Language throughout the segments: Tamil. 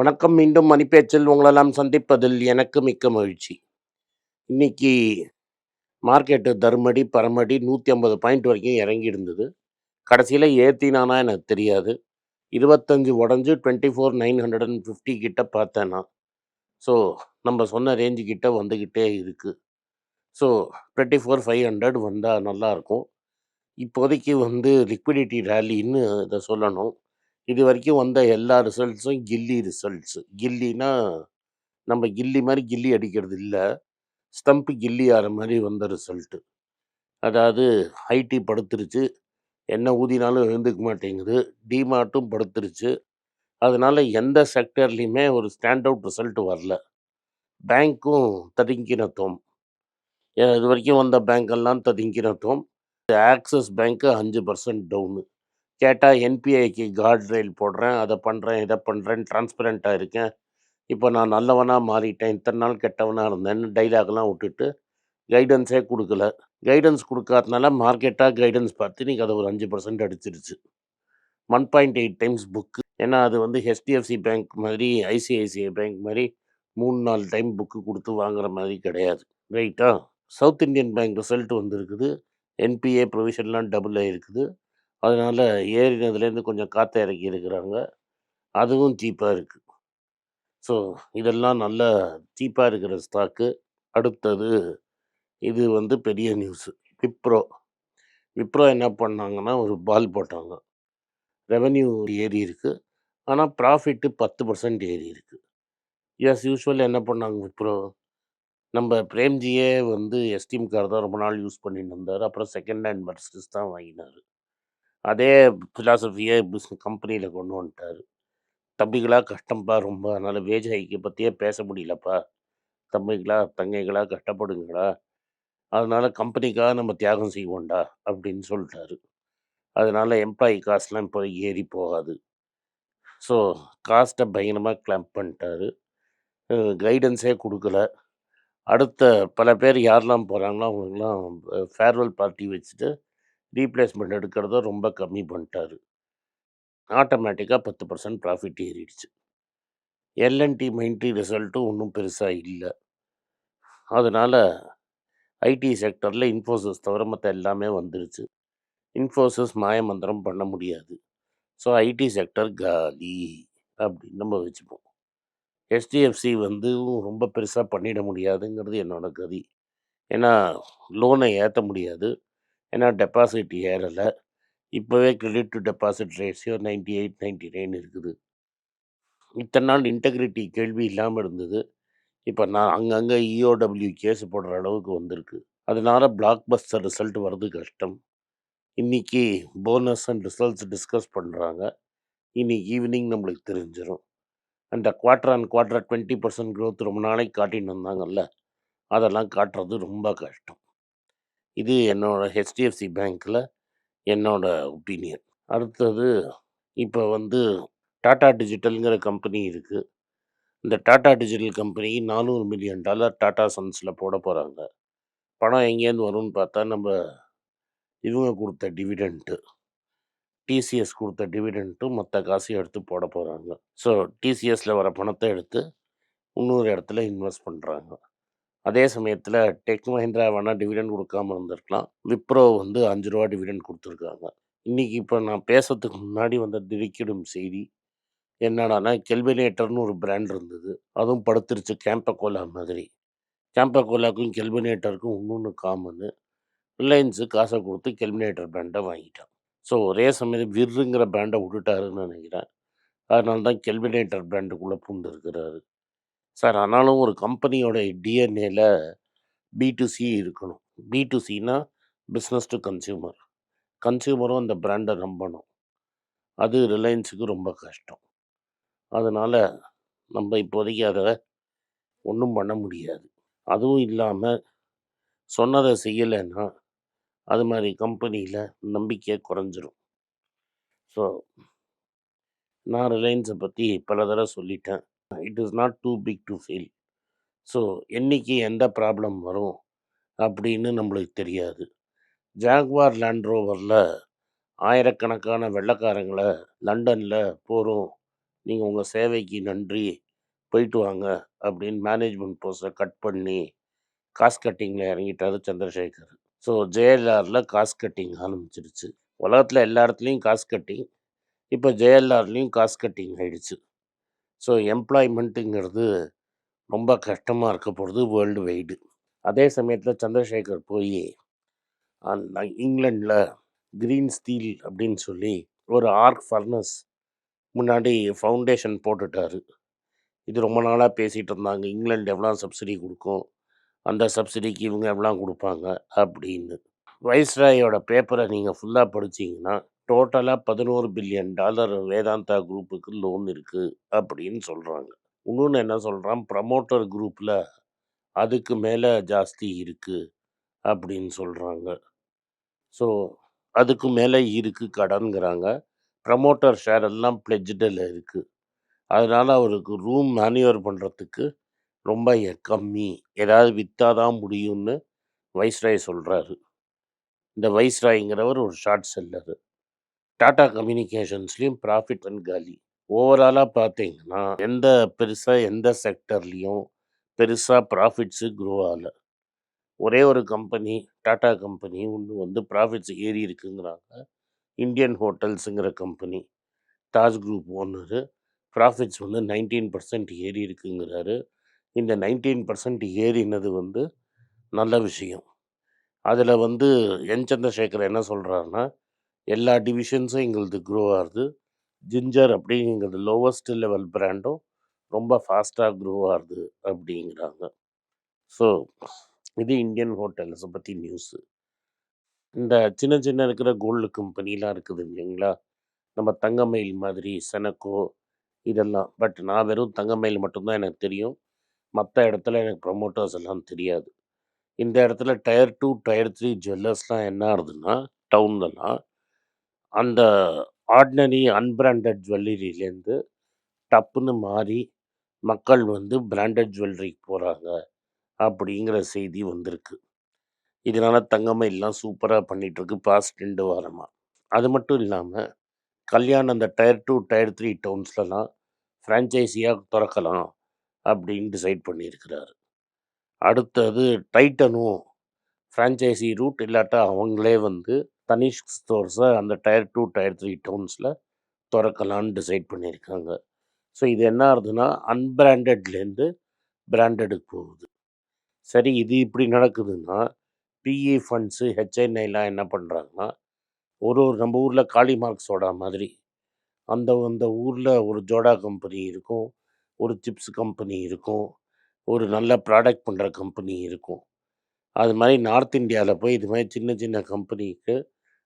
வணக்கம். மீண்டும் மணிப்பேச்சில் உங்களெல்லாம் சந்திப்பதில் எனக்கு மிக்க மகிழ்ச்சி. இன்னைக்கு மார்க்கெட்டு தர்மடி பரமடி நூற்றி ஐம்பது பாயிண்ட் வரைக்கும் இறங்கி இருந்தது கடைசியில் ஏற்றினானா எனக்கு தெரியாது. இருபத்தஞ்சு உடஞ்சி twenty four nine hundred and fifty கிட்ட பார்த்தேன். நான் ஸோ நம்ம சொன்ன ரேஞ்சு கிட்ட வந்துக்கிட்டே இருக்குது so twenty four five hundred வந்தால் நல்லாயிருக்கும் இப்போதைக்கு வந்து லிக்விடிட்டி ரேலின்னு இதை சொல்லணும். இது வரைக்கும் வந்த எல்லா ரிசல்ட்ஸும் கில்லி ரிசல்ட்ஸு. கில்லினா நம்ம கில்லி மாதிரி கில்லி அடிக்கிறது இல்லை. ஸ்டம்ப் கில்லி ஆகிற மாதிரி வந்த ரிசல்ட்டு. அதாவது ஐடி படுத்துருச்சு. என்ன ஊதினாலும் எழுந்துக்க மாட்டேங்குது. டிமார்ட்டும் படுத்துருச்சு. அதனால் எந்த செக்டர்லேயுமே ஒரு ஸ்டாண்ட் அவுட் ரிசல்ட் வரல. பேங்க்கும் ததுங்கினத்தோம் ஏ- இது வரைக்கும் வந்த பேங்க்கெல்லாம் ததுங்கினத்தோம் ஆக்சிஸ் பேங்க்கு அஞ்சு பர்சன்ட் டவுனு. கேட்டால் என்பிஐக்கு கார்ட் ரயில் போடுறேன் அதை பண்ணுறேன் இதை பண்ணுறேன் டிரான்ஸ்பரண்ட்டாக இருக்கேன். இப்போ நான் நல்லவனாக மாறிட்டேன் இத்தனை நாள் கெட்டவனாக இருந்தேன்னு டைலாக்லாம் விட்டுட்டு கைடன்ஸே கொடுக்கல. கைடன்ஸ் கொடுக்காதனால மார்க்கெட்டாக கைடன்ஸ் பார்த்து நீங்கள் அதை ஒரு அஞ்சு பர்சன்ட் அடிச்சிருச்சு. One point eight times book ஏன்னா அது வந்து ஹெச்டிஎஃப்சி பேங்க் மாதிரி ஐசிஐசிஐ பேங்க் மாதிரி மூணு நாலு டைம் புக்கு கொடுத்து வாங்குற மாதிரி கிடையாது. ரைட்டா சவுத் இந்தியன் பேங்க் ரிசல்ட் வந்திருக்குது. என்பிஏ ப்ரொவிஷன்லாம் டபுள் ஆகிருக்குது அதனால் ஏறினதுலேருந்து கொஞ்சம் காற்ற இறக்கி இருக்கிறாங்க. அதுவும் சீப்பாக இருக்குது ஸோ இதெல்லாம் நல்ல சீப்பாக இருக்கிற ஸ்டாக்கு. அடுத்தது இது வந்து பெரிய நியூஸு. விப்ரோ. விப்ரோ என்ன பண்ணாங்கன்னா ஒரு பால் போட்டாங்க. ரெவென்யூ ஏறி இருக்குது ஆனால் ப்ராஃபிட்டு பத்து பர்சன்ட் ஏறி இருக்குது எஸ் யூஸ்வல் என்ன பண்ணாங்க விப்ரோ? நம்ம பிரேம்ஜியே வந்து எஸ்டீம் கார் தான் ரொம்ப நாள் யூஸ் பண்ணிட்டு இருந்தார். அப்புறம் செகண்ட் ஹேண்ட் மெர்சடிஸ் தான் வாங்கினார். அதே ஃபிலாசபியை பிஸ்னஸ் கம்பெனியில் கொண்டு வந்துட்டார். தம்பிகளா கஷ்டம்ப்பா ரொம்ப அதனால் வேஜ் ஹைக்கை பற்றியே பேச முடியலப்பா. தம்பிகளா தங்கைகளா கஷ்டப்படுங்களா அதனால கம்பெனிக்காக நம்ம தியாகம் செய்வோம்டா அப்படின்னு சொல்லிட்டாரு. அதனால் எம்ப்ளாயி காஸ்ட்லாம் இப்போ ஏறி போகாது. ஸோ காஸ்ட்டை பயங்கரமாக கிளம்ப் பண்ணிட்டாரு. கைடன்ஸே கொடுக்கல. அடுத்த பல பேர் யாரெல்லாம் போகிறாங்களோ அவங்களுக்குலாம் ஃபேர்வெல் பார்ட்டி வச்சுட்டு ரீப்ளேஸ்மெண்ட் எடுக்கிறத ரொம்ப கம்மி பண்ணிட்டார். ஆட்டோமேட்டிக்காக பத்து பர்சன்ட் ப்ராஃபிட் ஏறிடுச்சு. எல்என்டி மைண்ட்ரி ரிசல்ட்டும் ஒன்றும் பெருசாக இல்லை. அதனால் ஐடி செக்டரில் இன்ஃபோசிஸ் தவிர மற்ற எல்லாமே வந்துருச்சு. இன்ஃபோசிஸ் மாயமந்திரம் பண்ண முடியாது. ஸோ ஐடி செக்டர் காலி அப்படின்னு நம்ம வச்சுப்போம். ஹெச்டிஎஃப்சி வந்து ரொம்ப பெருசாக பண்ணிட முடியாதுங்கிறது என்னோடய கதி. ஏன்னா லோனை ஏற்ற முடியாது. ஏன்னா டெபாசிட் ஏறலை. இப்போவே credit to deposit ratio ninety eight ninety nine இருக்குது. இத்தனை நாள் இன்டெகிரிட்டி கேள்வி இல்லாமல் இருந்தது. இப்போ நான் அங்கங்கே இஓடபிள்யூ கேஸ் போடுற அளவுக்கு வந்திருக்கு. அதனால பிளாக் பஸ்டர் ரிசல்ட் வர்றது கஷ்டம். இன்றைக்கி போனஸ் அண்ட் ரிசல்ட்ஸ் டிஸ்கஸ் பண்ணுறாங்க இன்னைக்கு ஈவினிங் நம்மளுக்கு தெரிஞ்சிடும் அந்த quarter and quarter twenty percent growth ரொம்ப நாளைக்கு காட்டின்னு வந்தாங்கல்ல. அதெல்லாம் காட்டுறது ரொம்ப கஷ்டம். இது என்னோடய ஹெச்டிஎஃப்சி பேங்க்கில் என்னோட ஒப்பீனியன் அடுத்தது இப்போ வந்து டாடா டிஜிட்டல்ங்கிற கம்பெனி இருக்குது இந்த டாடா டிஜிட்டல் கம்பெனி நானூறு மில்லியன் டாலர் டாடா சன்ஸில் போட போகிறாங்க பணம் எங்கேருந்து வரும்னு பார்த்தா நம்ம இவங்க கொடுத்த டிவிடெண்ட்டு டிசிஎஸ் கொடுத்த டிவிடெண்ட்டும் மற்ற காசையும் எடுத்து போட போகிறாங்க ஸோ டிசிஎஸில் வர பணத்தை எடுத்து இன்னொரு இடத்துல இன்வெஸ்ட் பண்ணுறாங்க அதே சமயத்தில் டெக் மஹிந்திரா வேணால் டிவிடெண்ட் கொடுக்காம இருந்திருக்கலாம். விப்ரோ வந்து அஞ்சு ரூபா டிவிடெண்ட் கொடுத்துருக்காங்க. இன்றைக்கி இப்போ நான் பேசுறதுக்கு முன்னாடி வந்த திடுக்கிடும் செய்தி என்னடான்னா கெல்பினேட்டர்னு ஒரு பிராண்ட் இருந்தது. அதுவும் படுத்துருச்சு. கேம்பகோலா மாதிரி. கேம்பகோலாக்கும் கெல்பினேட்டருக்கும் இன்னொன்று காமனு ரிலையன்ஸு காசை கொடுத்து கெல்பினேட்டர் பிராண்டை வாங்கிட்டான். ஸோ ஒரே சமயம் விருங்கிற பிராண்டை விட்டுட்டாருன்னு நினைக்கிறேன். அதனால தான் கெல்பினேட்டர் பிராண்டுக்குள்ளே பூண்டு இருக்கிறாரு. சார் ஆனாலும் ஒரு கம்பெனியோட டிஎன்ஏல பி டு சி இருக்கணும். பி டு சினா பிஸ்னஸ் டு கன்சியூமர் கன்சியூமரும் அந்த பிராண்டை நம்பணும். அது ரிலையன்ஸுக்கு ரொம்ப கஷ்டம். அதனால் நம்ம இப்போதைக்கு அதை ஒன்றும் பண்ண முடியாது. அதுவும் இல்லாமல் சொன்னதை செய்யலைன்னா அது மாதிரி கம்பெனியில் நம்பிக்கை குறைஞ்சிரும். ஸோ நான் ரிலையன்ஸை பற்றி பல தடவை சொல்லிட்டேன். It is not too big to fail so என்னைக்கு எந்த ப்ராப்ளம் வரும் அப்படின்னு நம்மளுக்கு தெரியாது. ஜாக்வார் லேண்ட்ரோவரில் ஆயிரக்கணக்கான வெள்ளைக்காரங்களை லண்டனில் போகிறோம் நீங்கள் உங்கள் சேவைக்கு நன்றி போயிட்டு வாங்க அப்படின்னு மேனேஜ்மெண்ட் போஸ்ட்டை கட் பண்ணி காஸ் கட்டிங்கில் இறங்கிட்டாரு சந்திரசேகர். ஸோ ஜேஎல்ஆரில் காஸ் கட்டிங் ஆரம்பிச்சிருச்சு. உலகத்தில் எல்லா இடத்துலையும் காஸ் கட்டிங் இப்போ ஜேஎல்ஆர்லேயும் காஸ் கட்டிங் ஆயிடுச்சு. ஸோ எம்ப்ளாய்மெண்ட்டுங்கிறது ரொம்ப கஷ்டமாக இருக்க போகிறது வேர்ல்டு வைடு அதே சமயத்தில் சந்திரசேகர் போய் அந்த இங்கிலாண்டில் க்ரீன் ஸ்டீல் அப்படின்னு சொல்லி ஒரு ஆர்க் ஃபர்னஸ் முன்னாடி ஃபவுண்டேஷன் போட்டுட்டாரு. இது ரொம்ப நாளாக பேசிகிட்டு இருந்தாங்க. இங்கிலாண்டு எவ்வளோ சப்சிடி கொடுக்கும்? அந்த சப்சிடிக்கு இவங்க எவ்வளோ கொடுப்பாங்க? அப்படின்னு. வைஸ்ராயோட பேப்பரை நீங்கள் ஃபுல்லாக படிச்சீங்கன்னா டோட்டலாக பதினோரு பில்லியன் டாலர் வேதாந்தா குரூப்புக்கு லோன் இருக்குது அப்படின்னு சொல்கிறாங்க இன்னொன்று என்ன சொல்கிறான் ப்ரமோட்டர் குரூப்பில் அதுக்கு மேலே ஜாஸ்தி இருக்குது அப்படின்னு சொல்கிறாங்க ஸோ அதுக்கு மேலே இருக்குது கடன்கிறாங்க ப்ரமோட்டர் ஷேர் எல்லாம் பிளெஜ்டில் இருக்குது அதனால் அவருக்கு ரூம் மேனுவர் பண்ணுறதுக்கு ரொம்ப எ- கம்மி. ஏதாவது விற்றாதான் முடியும்னு வைஸ்ராய் சொல்கிறாரு இந்த வைஸ்ராய்ங்கிறவர் ஒரு ஷார்ட் செல்லரு டாடா கம்யூனிகேஷன்ஸ்லேயும் ப்ராஃபிட் அண்ட் காலி. ஓவராலாக பார்த்தீங்கன்னா எந்த பெருசாக எந்த செக்டர்லேயும் பெருசாக ப்ராஃபிட்ஸு க்ரோ ஆகலை. ஒரே ஒரு கம்பெனி டாடா கம்பெனி ஒன்று வந்து ப்ராஃபிட்ஸ் ஏறி இருக்குங்கிறாங்க. இந்தியன் ஹோட்டல்ஸுங்கிற company Taj group owner profits வந்து நைன்டீன் பர்சன்ட் ஏறி இருக்குங்கிறாரு. இந்த நைன்டீன் பர்சன்ட் ஏறினது வந்து நல்ல விஷயம். அதில் வந்து என் சந்திரசேகர் என்ன சொல்கிறாருன்னா எல்லா டிவிஷன்ஸும் எங்களது க்ரோ ஆகுது. ஜிஞ்சர் அப்படிங்கிறது லோவஸ்ட் லெவல் பிராண்டும் ரொம்ப ஃபாஸ்ட்டாக க்ரோ ஆகுது அப்படிங்கிறாங்க. ஸோ இது இந்தியன் ஹோட்டல்ஸை பற்றி நியூஸு இந்த சின்ன சின்ன இருக்கிற கோல்டு கம்பெனிலாம் இருக்குது இல்லைங்களா? நம்ம தங்கமயில் மாதிரி செனக்கோ இதெல்லாம். பட் நான் வெறும் தங்கமயில் மட்டும்தான் எனக்கு தெரியும். மற்ற இடத்துல எனக்கு ப்ரொமோட்டர்ஸ் எல்லாம் தெரியாது. இந்த இடத்துல டயர் டூ டயர் த்ரீ ஜுவல்லர்ஸ்லாம் என்ன ஆகுதுன்னா டவுன்லலாம் அந்த ஆர்டினரி அன்பிராண்டட் ஜுவல்லரியிலேருந்து டப்புன்னு மாறி மக்கள் வந்து பிராண்டட் ஜுவல்லரிக்கு போகிறாங்க அப்படிங்கிற செய்தி வந்திருக்கு. இதனால் தங்கமயிலாம் சூப்பராக பண்ணிகிட்ருக்கு பாஸ்ட் ரெண்டு வாரமாக அது மட்டும் இல்லாமல் கல்யாணம் அந்த டயர் டூ டயர் த்ரீ டவுன்ஸ்லலாம் ஃப்ரான்ச்சைஸியாக திறக்கலாம் அப்படின்னு டிசைட் பண்ணியிருக்கிறாரு. அடுத்தது டைட்டனும் ஃப்ரான்ச்சைசி ரூட் இல்லாட்டா அவங்களே வந்து தனிஷ்க் ஸ்டோர்ஸை அந்த டயர் டூ டயர் த்ரீ டவுன்ஸில் திறக்கலான்னு டிசைட் பண்ணியிருக்காங்க. ஸோ இது என்ன ஆகுதுன்னா அன்பிராண்டட்லேருந்து பிராண்டடுக்கு போகுது. சரி இது இப்படி நடக்குதுன்னா பிஇ ஃபண்ட்ஸு ஹெச்என்ஐலாம் என்ன பண்ணுறாங்கன்னா ஒரு ஒரு நம்ம ஊரில் காளி மார்க்ஸோட மாதிரி அந்த அந்த ஊரில் ஒரு ஜோடா கம்பெனி இருக்கும் ஒரு சிப்ஸ் கம்பெனி இருக்கும் ஒரு நல்ல ப்ராடக்ட் பண்ணுற கம்பெனி இருக்கும். அது மாதிரி நார்த் இந்தியாவில் போய் இது மாதிரி சின்ன சின்ன கம்பெனிக்கு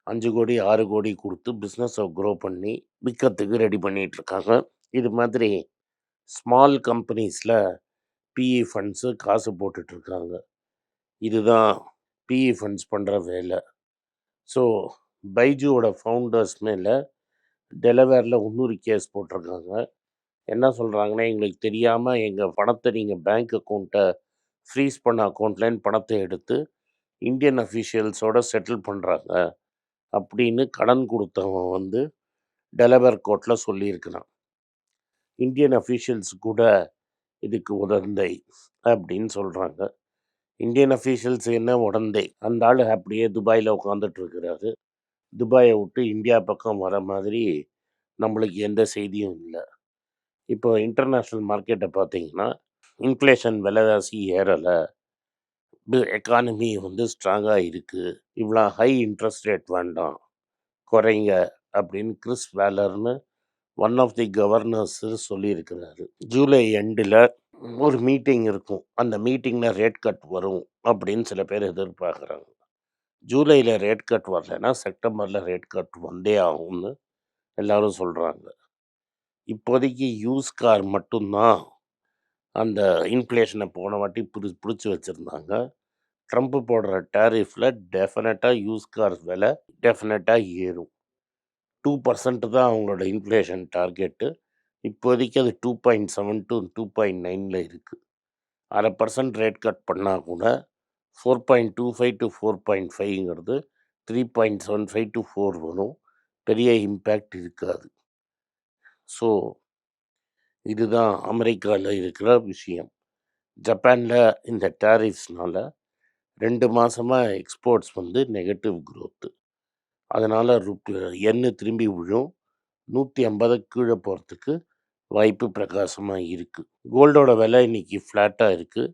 அஞ்சு கோடி ஆறு கோடி கொடுத்து பிஸ்னஸை க்ரோ பண்ணி விற்கிறதுக்கு ரெடி பண்ணிகிட்ருக்காங்க இது மாதிரி ஸ்மால் கம்பெனிஸில் பிஇ ஃபண்ட்ஸு காசு போட்டுட்ருக்காங்க இதுதான் பிஇ ஃபண்ட்ஸ் பண்ணுற வேலை. ஸோ பைஜுவோட ஃபவுண்டர்ஸ் மேலே டெலவேரில் இன்னொரு கேஸ் போட்டிருக்காங்க. என்ன சொல்கிறாங்கன்னா எங்களுக்கு தெரியாமல் எங்கள் பணத்தை நீங்கள் பேங்க் அக்கௌண்ட்டை ஃப்ரீஸ் பண்ண அக்கௌண்ட்லேருந்து பணத்தை எடுத்து இந்தியன் அஃபீஷியல்ஸோட செட்டில் பண்ணுறாங்க அப்படின்னு கடன் கொடுத்தவன் வந்து டெலவர் கோர்ட்டில் சொல்லியிருக்கிறான். இந்தியன் அஃபீஷியல்ஸ் கூட இதுக்கு உடந்தை அப்படின்னு சொல்கிறாங்க இந்தியன் அஃபீஷியல்ஸ் என்ன உடந்தை? அந்த ஆள் அப்படியே துபாயில் உட்காந்துட்டுருக்கிறாரு துபாயை விட்டு இந்தியா பக்கம் வர மாதிரி நம்மளுக்கு எந்த செய்தியும் இல்லை. இப்போ இன்டர்நேஷ்னல் மார்க்கெட்டை பார்த்தீங்கன்னா இன்ஃப்ளேஷன் விலைவாசி ஏறலை. எக்கானமி வந்து ஸ்ட்ராங்காக இருக்குது இவ்வளோ ஹை இன்ட்ரெஸ்ட் ரேட் வேண்டாம். குறைங்க அப்படின்னு கிறிஸ் வேலர்னு ஒன் ஆஃப் தி கவர்னர்ஸ் சொல்லியிருக்கிறாரு. ஜூலை எண்டில் ஒரு மீட்டிங் இருக்கும். அந்த மீட்டிங்கில் ரேட் கட் வரும் அப்படின்னு சில பேர் எதிர்பார்க்குறாங்க. ஜூலையில் ரேட் கட் வரலைன்னா செப்டம்பரில் ரேட் கட் வந்தே ஆகும்னு எல்லோரும் சொல்கிறாங்க இப்போதைக்கு யூஸ் கார் மட்டும்தான் அந்த இன்ஃப்ளேஷனை போன வாட்டி பிடி பிடிச்சி வச்சுருந்தாங்க. ட்ரம்ப் போடுற டேரிஃபில் டெஃபினட்டாக யூஸ் கார்ஸ் விலை டெஃபினட்டாக ஏறும். டூ பர்சன்ட் தான் அவங்களோட இன்ஃப்ளேஷன் டார்கெட்டு இப்போதைக்கு அது two point seven to two point நைனில் இருக்குது அரை பர்சன்ட் ரேட் கட் பண்ணால் கூட four point two five to four point ஃபைவ்ங்கிறது three point seven five to four வரும். பெரிய இம்பேக்ட் இருக்காது. ஸோ இதுதான் அமெரிக்காவில் இருக்கிற விஷயம். ஜப்பானில் இந்த டேரிஃப்ஸ்னால் ரெண்டு மாதமாக எக்ஸ்போர்ட்ஸ் வந்து நெகட்டிவ் க்ரோத்து அதனால் ருப் யென் திரும்பி விழும். நூற்றி ஐம்பது கீழே போகிறதுக்கு வாய்ப்பு பிரகாசமாக இருக்குது கோல்டோட விலை இன்னைக்கு ஃப்ளாட்டாக இருக்குது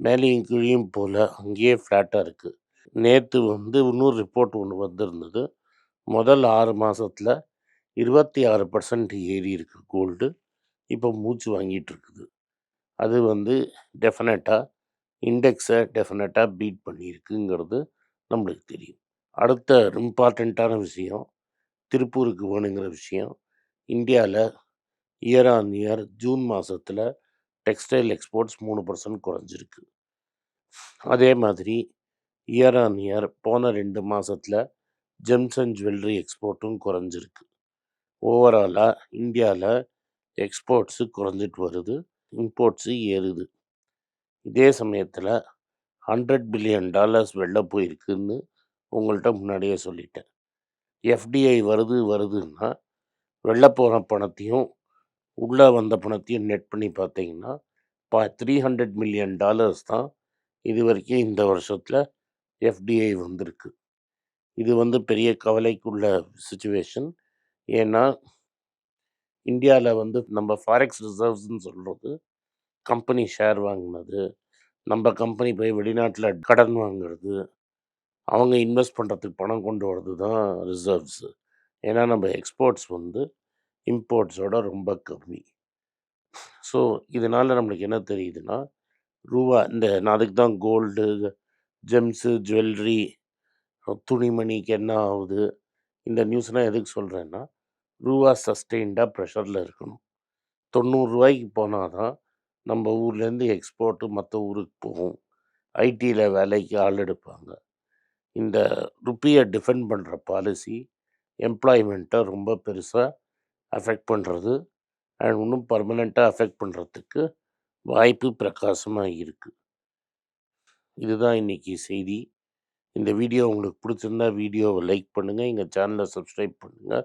மேலேயும் கீழேயும் போல் அங்கேயே ஃப்ளாட்டாக இருக்குது நேற்று வந்து இன்னொரு ரிப்போர்ட் ஒன்று வந்திருந்தது. முதல் ஆறு மாதத்தில் இருபத்தி ஆறு பர்சன்ட் ஏறி இருக்குது கோல்டு. இப்போ மூச்சு வாங்கிட்டு இருக்குது. அது வந்து டெஃபினட்டாக இண்டெக்ஸை டெஃபினட்டாக பீட் பண்ணியிருக்குங்கிறது நம்மளுக்கு தெரியும். அடுத்த இம்பார்ட்டண்ட்டான விஷயம், திருப்பூருக்கு வேணுங்கிற விஷயம். இந்தியாவில் இயர் ஆன் இயர் ஜூன் மாதத்தில் டெக்ஸ்டைல் எக்ஸ்போர்ட்ஸ் மூணு பர்சன்ட் குறைஞ்சிருக்கு. அதே மாதிரி இயர் ஆன் இயர் போன ரெண்டு மாதத்தில் ஜெம்ஸ் அண்ட் ஜுவல்லரி எக்ஸ்போர்ட்டும் குறைஞ்சிருக்கு. ஓவராலாக இந்தியாவில் எக்ஸ்போர்ட்ஸு குறைஞ்சிட்டு வருது. இம்போர்ட்ஸு ஏறுது. இதே சமயத்தில் ஹண்ட்ரட் பில்லியன் டாலர்ஸ் வெளில போயிருக்குன்னு உங்கள்கிட்ட முன்னாடியே சொல்லிட்டேன். எஃப்டிஐ வருது வருதுன்னா, வெளில போன பணத்தையும், உள்ளே வந்த பணத்தையும் நெட் பண்ணி பார்த்தீங்கன்னா, ப $300 மில்லியன் டாலர்ஸ் தான் இது வரைக்கும் இந்த வருஷத்தில் எஃப்டிஐ வந்திருக்கு. இது வந்து பெரிய கவலைக்குள்ள சுச்சுவேஷன் ஏன்னா இந்தியாவில் வந்து நம்ம ஃபாரெக்ஸ் ரிசர்வ்ஸ்ன்னு சொல்கிறது கம்பெனி ஷேர் வாங்கினது நம்ம கம்பெனி போய் வெளிநாட்டில் கடன் வாங்குறது, அவங்க இன்வெஸ்ட் பண்ணுறதுக்கு பணம் கொண்டு வர்றது தான் ரிசர்வ்ஸு ஏன்னா நம்ம எக்ஸ்போர்ட்ஸ் வந்து இம்போர்ட்ஸோட ரொம்ப கம்மி. ஸோ, இதனால் நம்மளுக்கு என்ன தெரியுதுன்னா, ரூபா இந்த நான் அதுக்கு தான் கோல்டு, ஜெம்ஸு, ஜுவல்லரி, துணிமணிக்கு என்ன ஆகுது, இந்த நியூஸ்னால் எதுக்கு சொல்கிறேன்னா ரூவா சஸ்டெயின்டாக ப்ரெஷரில் இருக்கணும். தொண்ணூறுரூவாய்க்கு போனால் தான் நம்ம ஊர்லேருந்து எக்ஸ்போர்ட்டு மற்ற ஊருக்கு போகும். ஐடியில் வேலைக்கு ஆள் எடுப்பாங்க. இந்த ருப்பியை டிஃபெண்ட் பண்ணுற பாலிசி எம்ப்ளாய்மெண்ட்டை ரொம்ப பெருசாக அஃபெக்ட் பண்ணுறது அண்ட் இன்னும் பர்மனெண்ட்டாக அஃபெக்ட் பண்ணுறதுக்கு வாய்ப்பு பிரகாசமாக இருக்குது இதுதான் இன்றைக்கி செய்தி. இந்த வீடியோ உங்களுக்கு பிடிச்சிருந்தா வீடியோவை லைக் பண்ணுங்கள் எங்கள் சேனலை சப்ஸ்கிரைப் பண்ணுங்கள்